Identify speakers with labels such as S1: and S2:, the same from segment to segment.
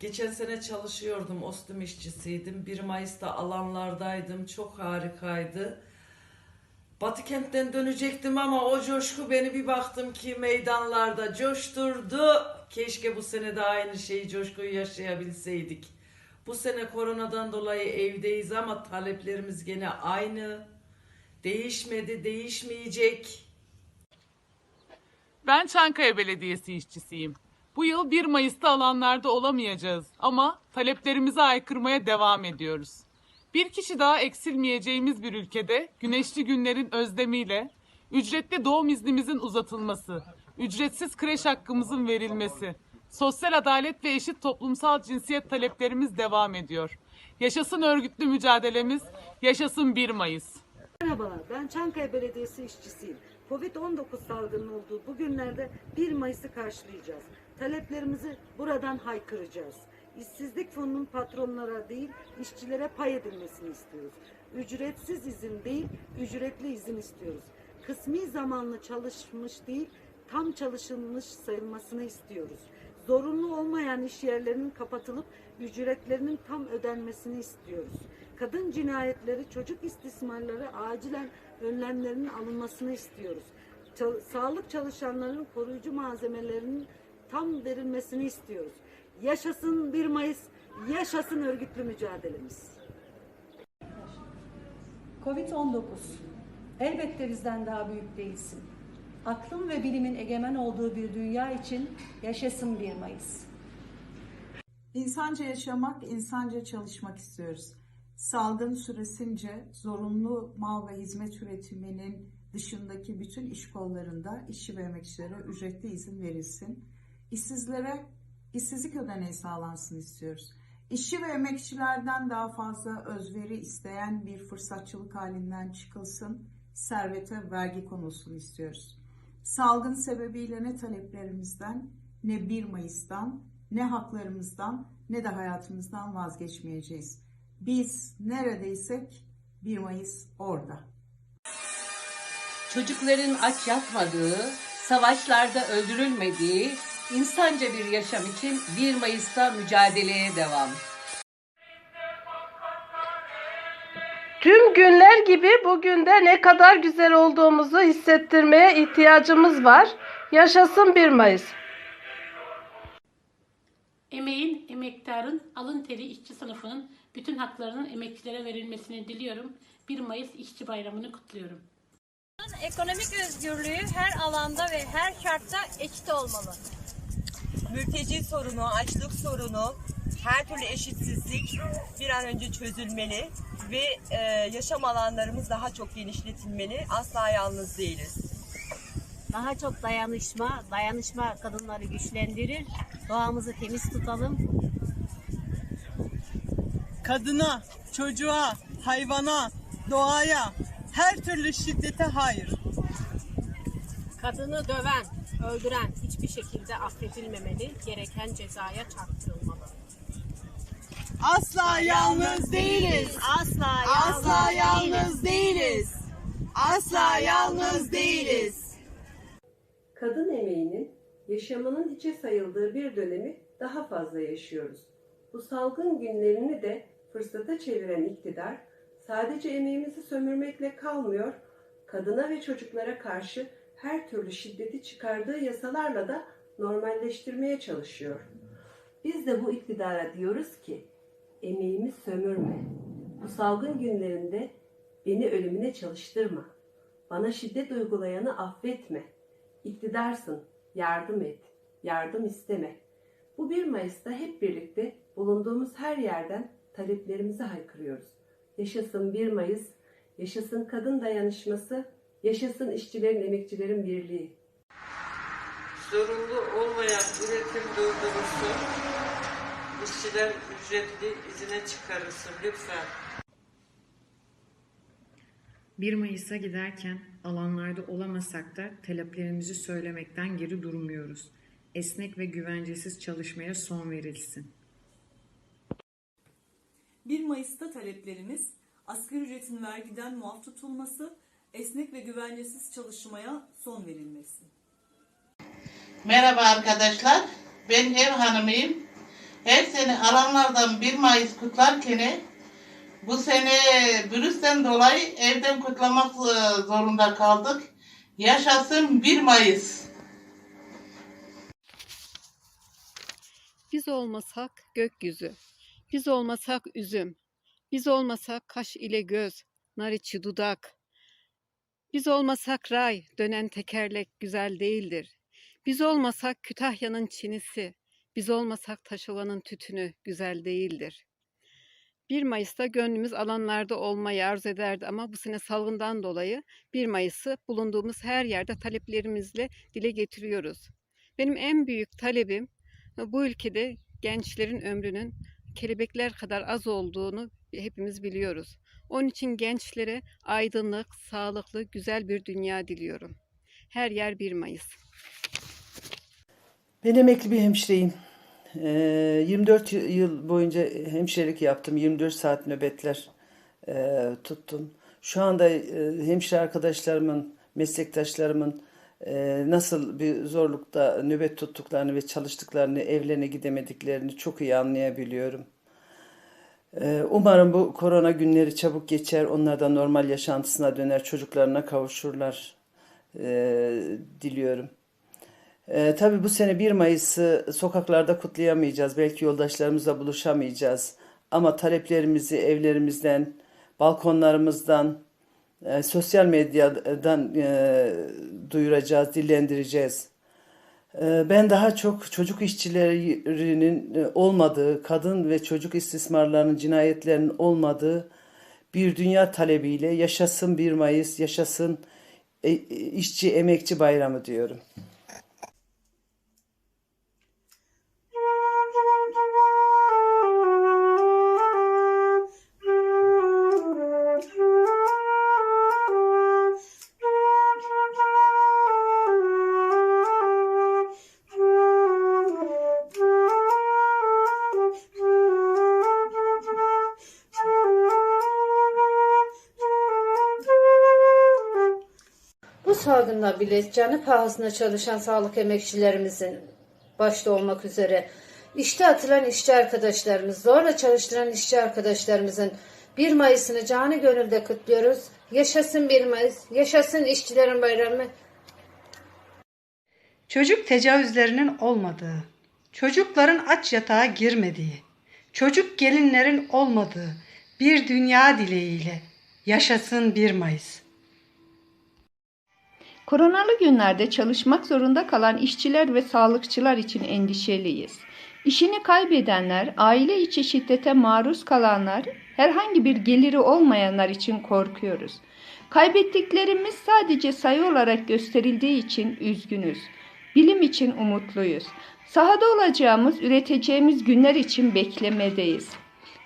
S1: Geçen sene çalışıyordum, ostum işçisiydim. 1 Mayıs'ta alanlardaydım, çok harikaydı. Batı kentten dönecektim ama o coşku beni bir baktım ki meydanlarda coşturdu. Keşke bu sene de aynı şeyi, coşkuyu yaşayabilseydik. Bu sene koronadan dolayı evdeyiz ama taleplerimiz gene aynı. Değişmedi, değişmeyecek.
S2: Ben Çankaya Belediyesi işçisiyim. Bu yıl 1 Mayıs'ta alanlarda olamayacağız ama taleplerimizi aykırmaya devam ediyoruz. Bir kişi daha eksilmeyeceğimiz bir ülkede güneşli günlerin özlemiyle ücretli doğum iznimizin uzatılması, ücretsiz kreş hakkımızın verilmesi, sosyal adalet ve eşit toplumsal cinsiyet taleplerimiz devam ediyor. Yaşasın örgütlü mücadelemiz, yaşasın 1 Mayıs.
S3: Merhabalar, ben Çankaya Belediyesi işçisiyim. Covid-19 salgının olduğu bu günlerde 1 Mayıs'ı karşılayacağız. Taleplerimizi buradan haykıracağız. İşsizlik fonunun patronlara değil, işçilere pay edilmesini istiyoruz. Ücretsiz izin değil, ücretli izin istiyoruz. Kısmi zamanlı çalışmış değil, tam çalışılmış sayılmasını istiyoruz. Zorunlu olmayan iş yerlerinin kapatılıp ücretlerinin tam ödenmesini istiyoruz. Kadın cinayetleri, çocuk istismarları acilen önlemlerinin alınmasını istiyoruz. Çal- sağlık çalışanlarının koruyucu malzemelerinin tam verilmesini istiyoruz. Yaşasın 1 Mayıs, yaşasın örgütlü mücadelemiz.
S4: Covid-19. Elbette bizden daha büyük değilsin. Aklın ve bilimin egemen olduğu bir dünya için yaşasın 1 Mayıs.
S5: İnsanca yaşamak, insanca çalışmak istiyoruz. Salgın süresince zorunlu mal ve hizmet üretiminin dışındaki bütün iş kollarında işçi ve emekçilere ücretli izin verilsin. İşsizlere işsizlik ödeneği sağlansın istiyoruz. İşçi ve emekçilerden daha fazla özveri isteyen bir fırsatçılık halinden çıkılsın, servete vergi konulsun istiyoruz. Salgın sebebiyle ne taleplerimizden, ne 1 Mayıs'tan, ne haklarımızdan, ne de hayatımızdan vazgeçmeyeceğiz. Biz neredeysek 1 Mayıs orada.
S6: çocukların aç yatmadığı, savaşlarda öldürülmediği, insanca bir yaşam için 1 Mayıs'ta mücadeleye devam.
S7: Tüm günler gibi bugün de ne kadar güzel olduğumuzu hissettirmeye ihtiyacımız var. Yaşasın 1 Mayıs.
S8: Emeğin, emektarın, alın teri işçi sınıfının bütün haklarının emekçilere verilmesini diliyorum. 1 Mayıs İşçi Bayramı'nı kutluyorum.
S9: Ekonomik özgürlüğü her alanda ve her şartta eşit olmalı.
S10: Mülteci sorunu, açlık sorunu, her türlü eşitsizlik bir an önce çözülmeli ve e, yaşam alanlarımız daha çok genişletilmeli. Asla yalnız değiliz.
S9: Daha çok dayanışma, dayanışma kadınları güçlendirir. Doğamızı temiz tutalım.
S10: Kadına, çocuğa, hayvana, doğaya, her türlü şiddete hayır.
S9: Kadını döven, öldüren hiçbir şekilde affedilmemeli. Gereken cezaya çarptırılmalı.
S10: Asla yalnız değiliz.
S9: Asla,
S10: Asla yalnız değiliz. Asla yalnız değiliz.
S11: Kadın emeğinin yaşamının hiçe sayıldığı bir dönemi daha fazla yaşıyoruz. Bu salgın günlerini de fırsata çeviren iktidar sadece emeğimizi sömürmekle kalmıyor, kadına ve çocuklara karşı her türlü şiddeti çıkardığı yasalarla da normalleştirmeye çalışıyor. Biz de bu iktidara diyoruz ki emeğimi sömürme. Bu salgın günlerinde beni ölümüne çalıştırma. Bana şiddet uygulayanı affetme. İktidarsın, yardım et, yardım isteme. Bu 1 Mayıs'ta hep birlikte bulunduğumuz her yerden taleplerimizi haykırıyoruz. Yaşasın 1 Mayıs, yaşasın kadın dayanışması, yaşasın işçilerin, emekçilerin birliği.
S1: Zorunlu olmayan üretim durdurulsun. İşçiler ücretli izine çıkarılsın lütfen.
S12: 1 Mayıs'a giderken alanlarda olamasak da taleplerimizi söylemekten geri durmuyoruz. Esnek ve güvencesiz çalışmaya son verilsin.
S13: 1 Mayıs'ta taleplerimiz asgari ücretin vergiden muaf tutulması, esnek ve güvencesiz çalışmaya son verilmesi.
S14: Merhaba arkadaşlar, ben ev hanımıyım. Her sene alanlardan 1 Mayıs kutlarken bu sene virüsten dolayı evden kutlamak e, zorunda kaldık. Yaşasın 1 Mayıs.
S15: Biz olmasak gökyüzü, biz olmasak üzüm, biz olmasak kaş ile göz, nar içi dudak. Biz olmasak ray, dönen tekerlek güzel değildir. Biz olmasak Kütahya'nın çinisi, biz olmasak Taşova'nın tütünü güzel değildir. 1 Mayıs'ta gönlümüz alanlarda olmayı arzu ederdi ama bu sene salgından dolayı 1 Mayıs'ı bulunduğumuz her yerde taleplerimizle dile getiriyoruz. Benim en büyük talebim bu ülkede gençlerin ömrünün kelebekler kadar az olduğunu hepimiz biliyoruz. Onun için gençlere aydınlık, sağlıklı, güzel bir dünya diliyorum. Her yer 1 Mayıs.
S16: Ben emekli bir hemşireyim. Ee, 24 yıl boyunca hemşirelik yaptım. 24 saat nöbetler e, tuttum. Şu anda e, hemşire arkadaşlarımın, meslektaşlarımın e, nasıl bir zorlukta nöbet tuttuklarını ve çalıştıklarını, evlerine gidemediklerini çok iyi anlayabiliyorum. E, umarım bu korona günleri çabuk geçer, onlar da normal yaşantısına döner, çocuklarına kavuşurlar e, diliyorum. Ee, tabii bu sene 1 Mayıs'ı sokaklarda kutlayamayacağız. Belki yoldaşlarımızla buluşamayacağız. Ama taleplerimizi evlerimizden, balkonlarımızdan, e, sosyal medyadan e, duyuracağız, dillendireceğiz. E, ben daha çok çocuk işçilerinin e, olmadığı, kadın ve çocuk istismarlarının, cinayetlerinin olmadığı bir dünya talebiyle yaşasın 1 Mayıs, yaşasın e, işçi, emekçi bayramı diyorum.
S17: Salgında bile canı pahasına çalışan sağlık emekçilerimizin başta olmak üzere işte atılan işçi arkadaşlarımız, zorla çalıştıran işçi arkadaşlarımızın 1 Mayıs'ını canı gönülde kutluyoruz. Yaşasın 1 Mayıs, yaşasın işçilerin bayramı.
S18: Çocuk tecavüzlerinin olmadığı, çocukların aç yatağa girmediği, çocuk gelinlerin olmadığı bir dünya dileğiyle yaşasın 1 Mayıs.
S5: Koronalı günlerde çalışmak zorunda kalan işçiler ve sağlıkçılar için endişeliyiz. İşini kaybedenler, aile içi şiddete maruz kalanlar, herhangi bir geliri olmayanlar için korkuyoruz. Kaybettiklerimiz sadece sayı olarak gösterildiği için üzgünüz. Bilim için umutluyuz. Sahada olacağımız, üreteceğimiz günler için beklemedeyiz.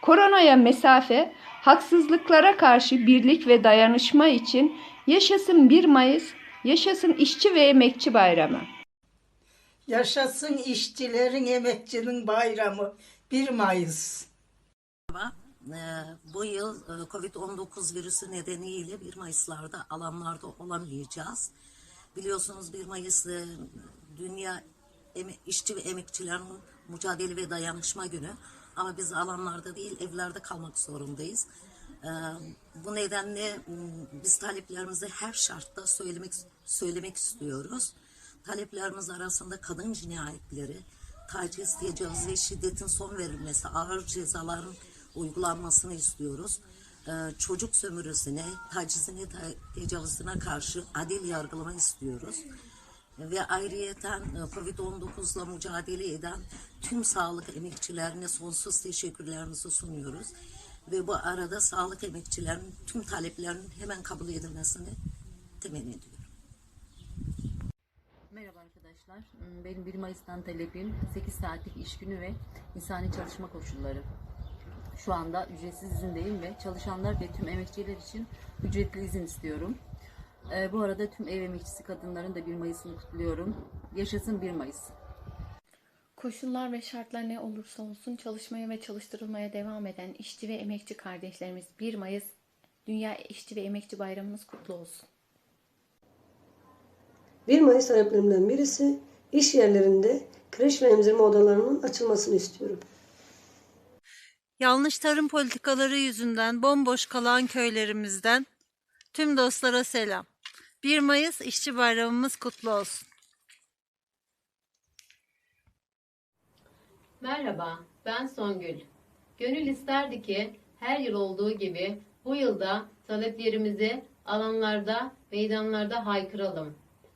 S5: Koronaya mesafe, haksızlıklara karşı birlik ve dayanışma için yaşasın 1 Mayıs, yaşasın işçi ve emekçi bayramı.
S19: Yaşasın işçilerin, emekçinin bayramı 1 Mayıs.
S20: Ee, Bu yıl e, Covid-19 virüsü nedeniyle 1 Mayıs'larda alanlarda olamayacağız. Biliyorsunuz 1 Mayıs e, Dünya İşçi ve Emekçilerin Mücadele ve Dayanışma Günü. Ama biz alanlarda değil evlerde kalmak zorundayız. Ee, Bu nedenle biz taleplerimizi her şartta söylemek söylemek istiyoruz. Taleplerimiz arasında kadın cinayetleri, taciz, tecavüz ve şiddetin son verilmesi, ağır cezaların uygulanmasını istiyoruz. Ee, Çocuk sömürüsüne, tacizine, te- tecavüzüne karşı adil yargılama istiyoruz. Ve ayrıyeten e, Covid-19'la mücadele eden tüm sağlık emekçilerine sonsuz teşekkürlerimizi sunuyoruz. Ve bu arada sağlık emekçilerinin tüm taleplerinin hemen kabul edilmesini temenni ediyorum.
S21: Merhaba arkadaşlar. Hmm, Benim 1 Mayıs'tan talebim 8 saatlik iş günü ve insani çalışma koşulları. Şu anda ücretsiz izindeyim ve çalışanlar ve tüm emekçiler için ücretli izin istiyorum. Ee, bu arada tüm ev emekçisi kadınların da 1 Mayıs'ını kutluyorum. Yaşasın 1 Mayıs.
S22: Koşullar ve şartlar ne olursa olsun çalışmaya ve çalıştırılmaya devam eden işçi ve emekçi kardeşlerimiz 1 Mayıs Dünya İşçi ve Emekçi Bayramınız kutlu olsun.
S3: 1 Mayıs taleplerimden birisi iş yerlerinde kreş ve emzirme odalarının açılmasını istiyorum.
S23: Yanlış tarım politikaları yüzünden bomboş kalan köylerimizden tüm dostlara selam. 1 Mayıs İşçi Bayramımız kutlu olsun.
S24: Merhaba, ben Songül. Gönül isterdi ki her yıl olduğu gibi bu yılda taleplerimizi alanlarda, meydanlarda haykıralım.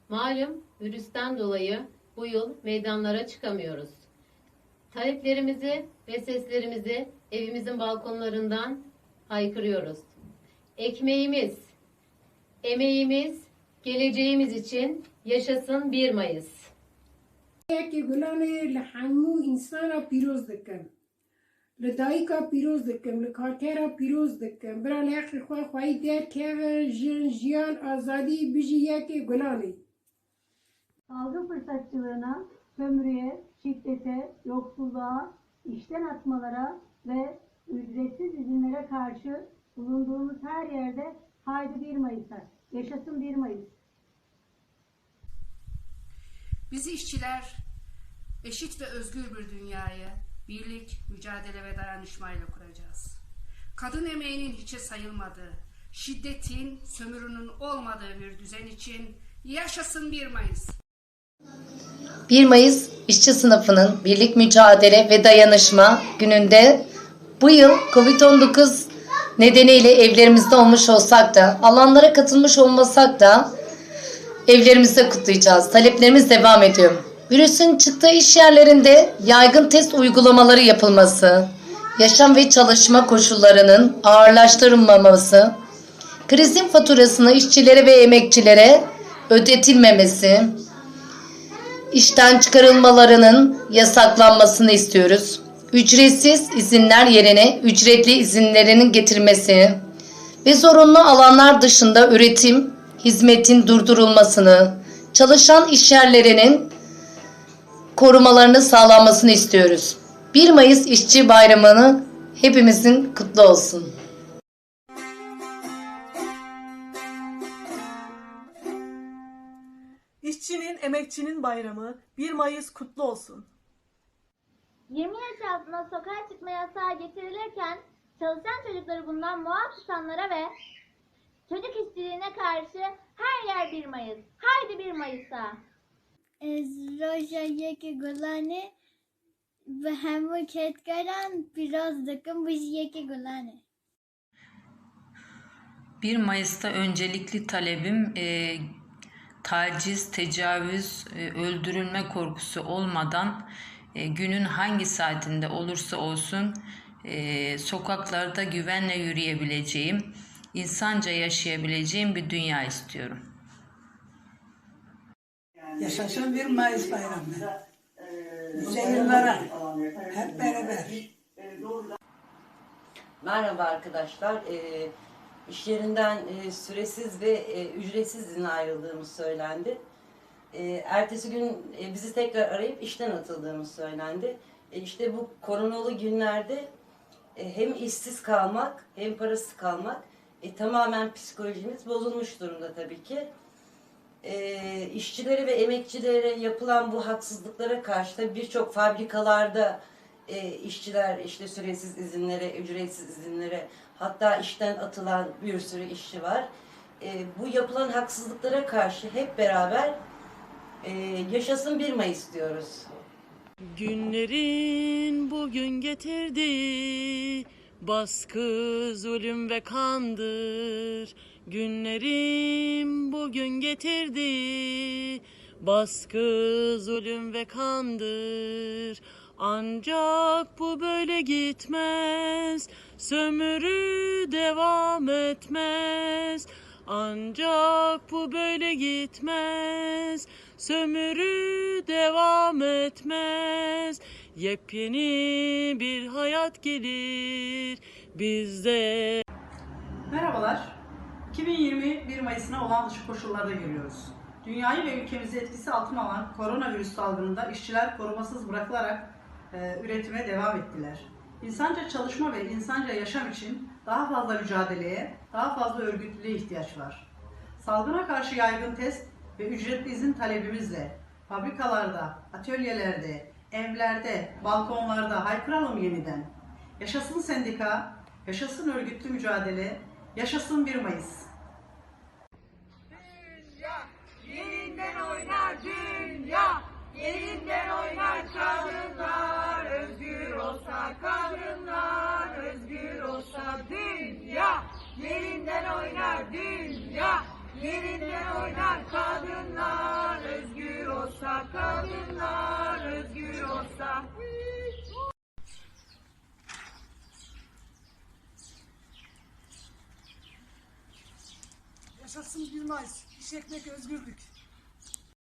S24: Malum virüsten dolayı bu yıl meydanlara çıkamıyoruz. Taleplerimizi ve seslerimizi evimizin balkonlarından haykırıyoruz. Ekmeğimiz, emeğimiz, geleceğimiz için yaşasın 1 Mayıs.
S25: که گلان لحمو انسان پیروز دکم لدایکا پیروز دکم لکارتیرا پیروز دکم برا لیاق خواه خواهی دیر که جن جیان آزادی بجی یکی گلانی
S26: Salgın fırsatçılığına, sömürüye, şiddete, yoksulluğa, işten atmalara ve ücretsiz izinlere karşı bulunduğumuz her yerde haydi 1 Mayıs'a, yaşasın 1 Mayıs.
S18: Biz işçiler eşit ve özgür bir dünyayı birlik, mücadele ve dayanışmayla kuracağız. Kadın emeğinin hiçe sayılmadığı, şiddetin, sömürünün olmadığı bir düzen için yaşasın 1 Mayıs.
S27: 1 Mayıs işçi sınıfının birlik mücadele ve dayanışma gününde bu yıl Covid-19 nedeniyle evlerimizde olmuş olsak da alanlara katılmış olmasak da evlerimizde kutlayacağız. Taleplerimiz devam ediyor. Virüsün çıktığı iş yerlerinde yaygın test uygulamaları yapılması, yaşam ve çalışma koşullarının ağırlaştırılmaması, krizin faturasını işçilere ve emekçilere ödetilmemesi, işten çıkarılmalarının yasaklanmasını istiyoruz. Ücretsiz izinler yerine ücretli izinlerinin getirmesi ve zorunlu alanlar dışında üretim, hizmetin durdurulmasını, çalışan işyerlerinin korumalarını sağlanmasını istiyoruz. 1 Mayıs İşçi Bayramı'nı hepimizin kutlu olsun.
S28: İşçinin, emekçinin bayramı 1 Mayıs kutlu olsun.
S29: 20 yaş altına sokağa çıkma yasağı getirilirken çalışan çocukları bundan muaf tutanlara ve Çocuk işçiliğine karşı her yer 1 Mayıs. Haydi 1 Mayıs'a.
S30: Roja'yaki gulane ve hem bu ketkaran biraz dakım bu yeki gulane.
S31: 1 Mayıs'ta öncelikli talebim e, taciz, tecavüz, e, öldürülme korkusu olmadan e, günün hangi saatinde olursa olsun e, sokaklarda güvenle yürüyebileceğim, insanca yaşayabileceğim bir dünya istiyorum.
S32: Yaşasın 1 Mayıs bayramı. Nice yıllara hep beraber.
S33: Merhaba arkadaşlar. E, iş yerinden e, süresiz ve e, ücretsiz izin ayrıldığımız söylendi. E, ertesi gün e, bizi tekrar arayıp işten atıldığımız söylendi. E, işte bu koronalı günlerde e, hem işsiz kalmak hem parasız kalmak e, tamamen psikolojimiz bozulmuş durumda tabii ki. E, işçilere ve emekçilere yapılan bu haksızlıklara karşı da birçok fabrikalarda e, işçiler işte süresiz izinlere, ücretsiz izinlere hatta işten atılan bir sürü işçi var. E, bu yapılan haksızlıklara karşı hep beraber e, yaşasın 1 Mayıs diyoruz.
S34: Günlerin bugün getirdiği baskı, zulüm ve kandır. Günlerin bugün getirdiği baskı, zulüm ve kandır. Ancak bu böyle gitmez, sömürü devam etmez. Ancak bu böyle gitmez, sömürü devam etmez. Yepyeni bir hayat gelir bizde.
S35: Merhabalar. 2020 1 Mayıs'ına olan dışı koşullarda giriyoruz. Dünyayı ve ülkemizi etkisi altına alan koronavirüs salgınında işçiler korumasız bırakılarak e, üretime devam ettiler. İnsanca çalışma ve insanca yaşam için daha fazla mücadeleye, daha fazla örgütlülüğe ihtiyaç var. Salgına karşı yaygın test ve ücretli izin talebimizle fabrikalarda, atölyelerde, evlerde, balkonlarda haykıralım yeniden. Yaşasın sendika, yaşasın örgütlü mücadele, yaşasın 1 Mayıs.
S3: Yerinden oynar dünya, yerinden oynar kadınlar. Özgür olsa kadınlar, özgür olsa dünya. Yerinden oynar dünya, yerinden oynar kadınlar. Özgür olsa kadınlar, olsa.
S36: Yaşasın 1 Mayıs. İş ekmek özgürlük.